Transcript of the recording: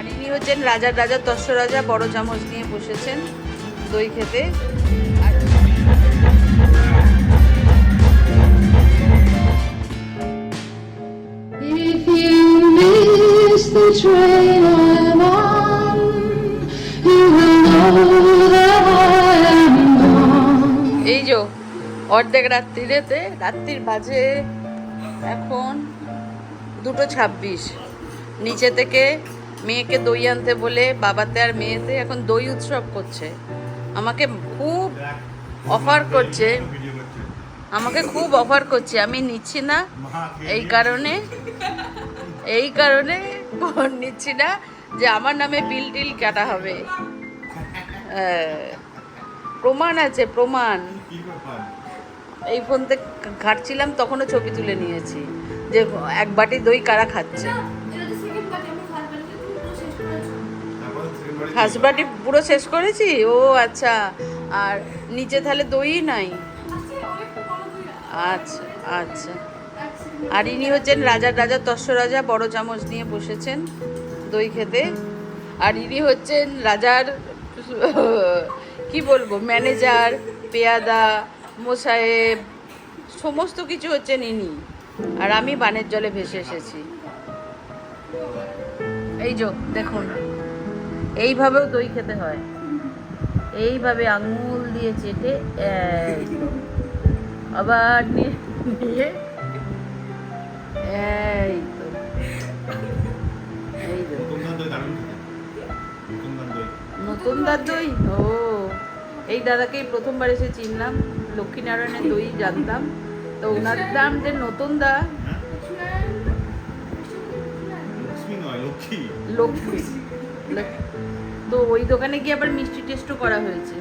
আর ইনি হচ্ছেন রাজার রাজা তস্য রাজা বড় চামচ নিয়ে বসেছেন দই খেতে আর If you miss the train I'm on, you will know that I am gone. এই যে অর্ধেক রাত্রিরেতে রাত্রির বাজে এখন দুটো ছাব্বিশ নিচে থেকে মেয়েকে দই আনতে বলে বাবাতে আর মেয়েতে এখন দই উৎসব করছে। আমাকে খুব অফার করছে। আমাকে খুব অফার করছে। আমি নিচ্ছি না। এই কারণে এই কারণে নিচ্ছি না যে আমার নামে বিল টিল কাটা হবে। প্রমাণ আছে, প্রমাণ। এই ফোন থেকে ঘাটছিলাম, তখনও ছবি তুলে নিয়েছি। যে এক বাটি দই কারা খাচ্ছে? ফার্স্ট বাটি পুরো শেষ করেছি? ও আচ্ছা আর নিচে তাহলে দই নাই? আচ্ছা আচ্ছা। আর ইনি হচ্ছেন রাজার রাজা তস্য রাজা বড় চামচ নিয়ে বসেছেন দই খেতে। আর ইনি হচ্ছেন রাজার, কি বলব ম্যানেজার পেয়াদা মোসাহেব সমস্ত কিছু হচ্ছেন ইনি। আর আমি বানের জলে ভেসে এসেছি। এই যো, দেখুন। এইভাবেও দই খেতে হয়। এইভাবে আঙুল দিয়ে চেটে আবার নিয়ে এই তো। এই তো। নতুন দার দই ও। এই দাদাকেই প্রথমবার এসে চিনলাম। লক্ষ্মীনারায়ণের দই জানতাম। তো ওনার দাম যে নতুন দা। লক্ষ্মী। লক্ষ্মী। তো ওই দোকানে গিয়ে আবার মিষ্টি টেস্টও করা হয়েছে।